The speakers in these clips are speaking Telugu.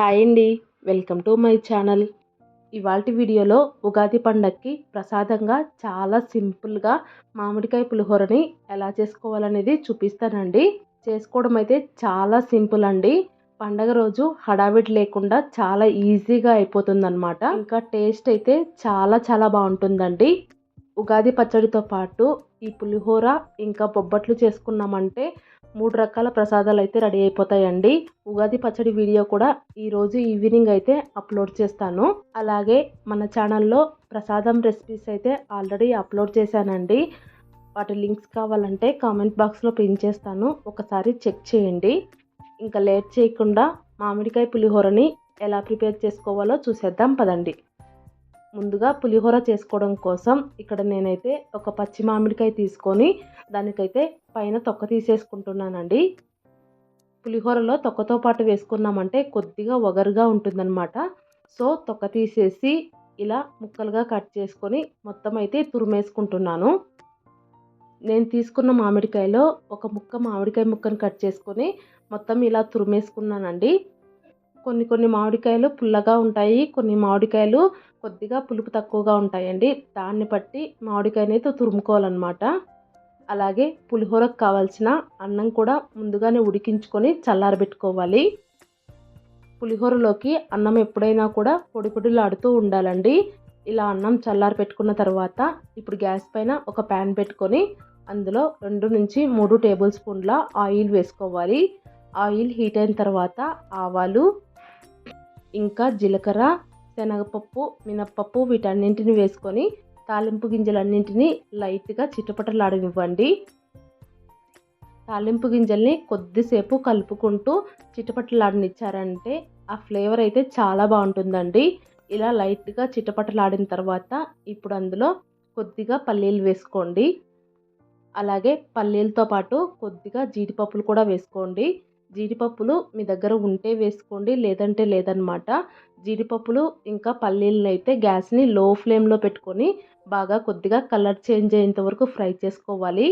హాయ్ అండి. Welcome to my channel. ఇవాటి వీడియోలో ఉగాది పండక్కి ప్రసాదంగా చాలా సింపుల్గా మామిడికాయ పులిహోరని ఎలా చేసుకోవాలనేది చూపిస్తానండి. చేసుకోవడం అయితే చాలా సింపుల్ అండి. పండగ రోజు హడావిడి లేకుండా చాలా ఈజీగా అయిపోతుందన్నమాట. ఇంకా టేస్ట్ అయితే చాలా చాలా బాగుంటుందండి. ఉగాది పచ్చడితో పాటు ఈ పులిహోర ఇంకా బొబ్బట్లు చేసుకున్నామంటే మూడు రకాల ప్రసాదాలు అయితే రెడీ అయిపోతాయండి. ఉగాది పచ్చడి వీడియో కూడా ఈరోజు ఈవినింగ్ అయితే అప్లోడ్ చేస్తాను. అలాగే మన ఛానల్లో ప్రసాదం రెసిపీస్ అయితే ఆల్రెడీ అప్లోడ్ చేశానండి. వాటి లింక్స్ కావాలంటే కామెంట్ బాక్స్లో పిన్ చేస్తాను. ఒకసారి చెక్ చేయండి. ఇంకా లేట్ చేయకుండా మామిడికాయ పులిహోరని ఎలా ప్రిపేర్ చేసుకోవాలో చూసేద్దాం పదండి. ముందుగా పులిహోర చేసుకోవడం కోసం ఇక్కడ నేనైతే ఒక పచ్చి మామిడికాయ తీసుకొని దానికైతే పైన తొక్క తీసేసుకుంటున్నానండి. పులిహోరలో తొక్కతో పాటు వేసుకున్నామంటే కొద్దిగా ఒగరుగా ఉంటుందన్నమాట. సో తొక్క తీసేసి ఇలా ముక్కలుగా కట్ చేసుకొని మొత్తం అయితే తురిమేసుకుంటున్నాను. నేను తీసుకున్న మామిడికాయలో ఒక ముక్క మామిడికాయ ముక్కను కట్ చేసుకొని మొత్తం ఇలా తురిమేసుకున్నానండి. కొన్ని కొన్ని మామిడికాయలు పుల్లగా ఉంటాయి కొన్ని మామిడికాయలు కొద్దిగా పులుపు తక్కువగా ఉంటాయండి. దాన్ని బట్టి మామిడికాయని అయితే తురుముకోవాలన్నమాట. అలాగే పులిహోరకు కావాల్సిన అన్నం కూడా ముందుగానే ఉడికించుకొని చల్లారబెట్టుకోవాలి. పులిహోరలోకి అన్నం ఎప్పుడైనా కూడా పొడి పొడిలాడుతూ ఉండాలండి. ఇలా అన్నం చల్లారి పెట్టుకున్న తర్వాత ఇప్పుడు గ్యాస్ పైన ఒక ప్యాన్ పెట్టుకొని అందులో రెండు నుంచి మూడు టేబుల్ స్పూన్ల ఆయిల్ వేసుకోవాలి. ఆయిల్ హీట్ అయిన తర్వాత ఆవాలు ఇంకా జీలకర్ర శనగపప్పు మినప్పప్పు వీటన్నింటిని వేసుకొని తాలింపు గింజలన్నింటినీ లైట్గా చిటపటలాడనివ్వండి. తాలింపు గింజల్ని కొద్దిసేపు కలుపుకుంటూ చిటపటలాడనిచ్చారంటే ఆ ఫ్లేవర్ అయితే చాలా బాగుంటుందండి. ఇలా లైట్గా చిటపటలాడిన తర్వాత ఇప్పుడు అందులో కొద్దిగా పల్లీలు వేసుకోండి. అలాగే పల్లీలతో పాటు కొద్దిగా జీడిపప్పులు కూడా వేసుకోండి. జీడిపప్పులు మీ దగ్గర ఉంటే వేసుకోండి లేదంటే లేదనమాట జీడిపప్పులు ఇంకా పల్లీలను అయితే గ్యాస్ని లో ఫ్లేమ్లో పెట్టుకొని బాగా కొద్దిగా కలర్ చేంజ్ అయ్యేంత వరకు ఫ్రై చేసుకోవాలి.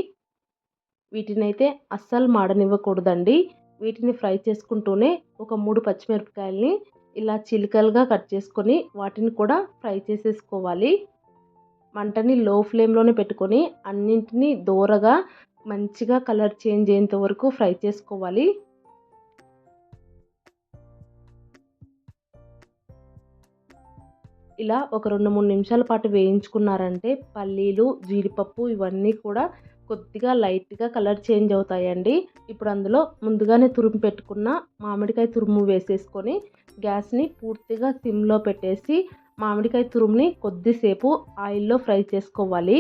వీటిని అయితే అస్సలు మాడనివ్వకూడదండి. వీటిని ఫ్రై చేసుకుంటూనే ఒక మూడు పచ్చిమిరపకాయలని ఇలా చిలికలుగా కట్ చేసుకొని వాటిని కూడా ఫ్రై చేసేసుకోవాలి. మంటని లో ఫ్లేమ్లోనే పెట్టుకొని అన్నింటినీ దూరగా మంచిగా కలర్ చేంజ్ అయ్యేంత వరకు ఫ్రై చేసుకోవాలి. ఇలా ఒక రెండు మూడు నిమిషాల పాటు వేయించుకున్నారంటే పల్లీలు జీడిపప్పు ఇవన్నీ కూడా కొద్దిగా లైట్గా కలర్ చేంజ్ అవుతాయండి. ఇప్పుడు అందులో ముందుగానే తురుము పెట్టుకున్న మామిడికాయ తురుము వేసేసుకొని గ్యాస్ని పూర్తిగా సిమ్లో పెట్టేసి మామిడికాయ తురుముని కొద్దిసేపు ఆయిల్లో ఫ్రై చేసుకోవాలి.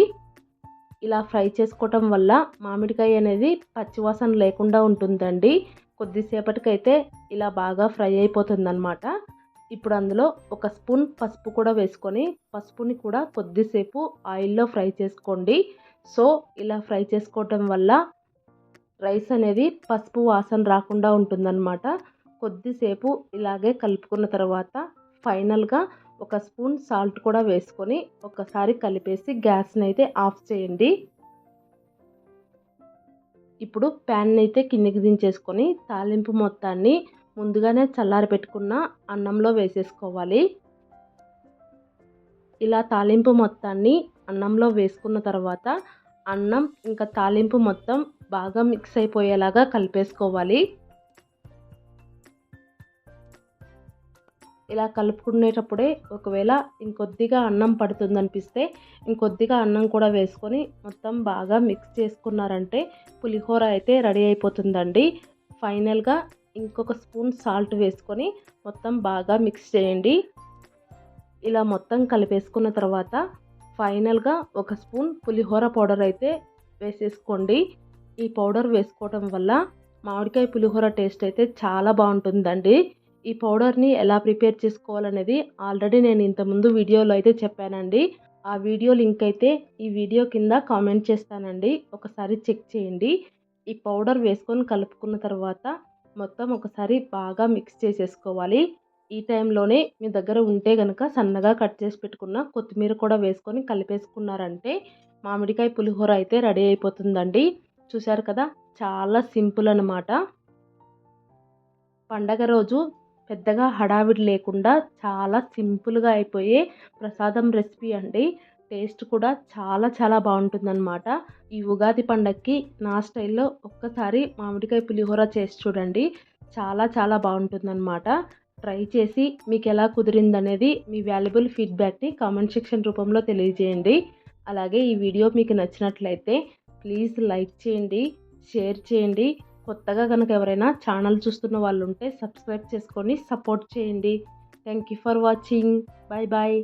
ఇలా ఫ్రై చేసుకోవటం వల్ల మామిడికాయ అనేది పచ్చివాసన లేకుండా ఉంటుందండి. కొద్దిసేపటికైతే ఇలా బాగా ఫ్రై అయిపోతుందన్నమాట. ఇప్పుడు అందులో ఒక స్పూన్ పసుపు కూడా వేసుకొని పసుపుని కూడా కొద్దిసేపు ఆయిల్లో ఫ్రై చేసుకోండి. సో ఇలా ఫ్రై చేసుకోవటం వల్ల రైస్ అనేది పసుపు వాసన రాకుండా ఉంటుందన్నమాట. కొద్దిసేపు ఇలాగే కలుపుకున్న తర్వాత ఫైనల్గా ఒక స్పూన్ సాల్ట్ కూడా వేసుకొని ఒకసారి కలిపేసి గ్యాస్ని అయితే ఆఫ్ చేయండి. ఇప్పుడు ప్యాన్ అయితే కిందికి దించేసుకొని తాలింపు మొత్తాన్ని ముందుగానే చల్లారి పెట్టుకున్న అన్నంలో వేసేసుకోవాలి. ఇలా తాలింపు మొత్తాన్ని అన్నంలో వేసుకున్న తర్వాత అన్నం ఇంకా తాలింపు మొత్తం బాగా మిక్స్ అయిపోయేలాగా కలిపేసుకోవాలి. ఇలా కలుపుకునేటప్పుడే ఒకవేళ ఇంకొద్దిగా అన్నం పడుతుందనిపిస్తే ఇంకొద్దిగా అన్నం కూడా వేసుకొని మొత్తం బాగా మిక్స్ చేసుకున్నారంటే పులిహోర అయితే రెడీ అయిపోతుందండి. ఫైనల్గా ఇంకొక స్పూన్ సాల్ట్ వేసుకొని మొత్తం బాగా మిక్స్ చేయండి. ఇలా మొత్తం కలిపేసుకున్న తర్వాత ఫైనల్గా ఒక స్పూన్ పులిహోర పౌడర్ అయితే వేసేసుకోండి. ఈ పౌడర్ వేసుకోవడం వల్ల మామిడికాయ పులిహోర టేస్ట్ అయితే చాలా బాగుంటుందండి. ఈ పౌడర్ని ఎలా ప్రిపేర్ చేసుకోవాలనేది ఆల్రెడీ నేను ఇంతకుముందు వీడియోలో అయితే చెప్పానండి. ఆ వీడియో లింక్ అయితే ఈ వీడియో కింద కామెంట్ చేస్తానండి. ఒకసారి చెక్ చేయండి. ఈ పౌడర్ వేసుకొని కలుపుకున్న తర్వాత మొత్తం ఒకసారి బాగా మిక్స్ చేసేసుకోవాలి. ఈ టైంలోనే మీ దగ్గర ఉంటే కనుక సన్నగా కట్ చేసి పెట్టుకున్న కొత్తిమీర కూడా వేసుకొని కలిపేసుకున్నారంటే మామిడికాయ పులిహోర అయితే రెడీ అయిపోతుందండి. చూశారు కదా? చాలా సింపుల్ అనమాట పండగ రోజు పెద్దగా హడావిడి లేకుండా చాలా సింపుల్గా అయిపోయే ప్రసాదం రెసిపీ అండి. టేస్ట్ కూడా చాలా చాలా బాగుంటుందన్నమాట. ఈ ఉగాది పండక్కి నా స్టైల్లో ఒక్కసారి మామిడికాయ పులిహోర చేసి చూడండి. చాలా చాలా బాగుంటుందన్నమాట. ట్రై చేసి మీకు ఎలా కుదిరిందనేది మీ వాల్యుబుల్ ఫీడ్బ్యాక్ని కామెంట్ సెక్షన్ రూపంలో తెలియజేయండి. అలాగే ఈ వీడియో మీకు నచ్చినట్లయితే ప్లీజ్ లైక్ చేయండి షేర్ చేయండి. కొత్తగా కనుక ఎవరైనా ఛానల్ చూస్తున్న వాళ్ళు ఉంటే సబ్స్క్రైబ్ చేసుకొని సపోర్ట్ చేయండి. Thank you for watching. Bye bye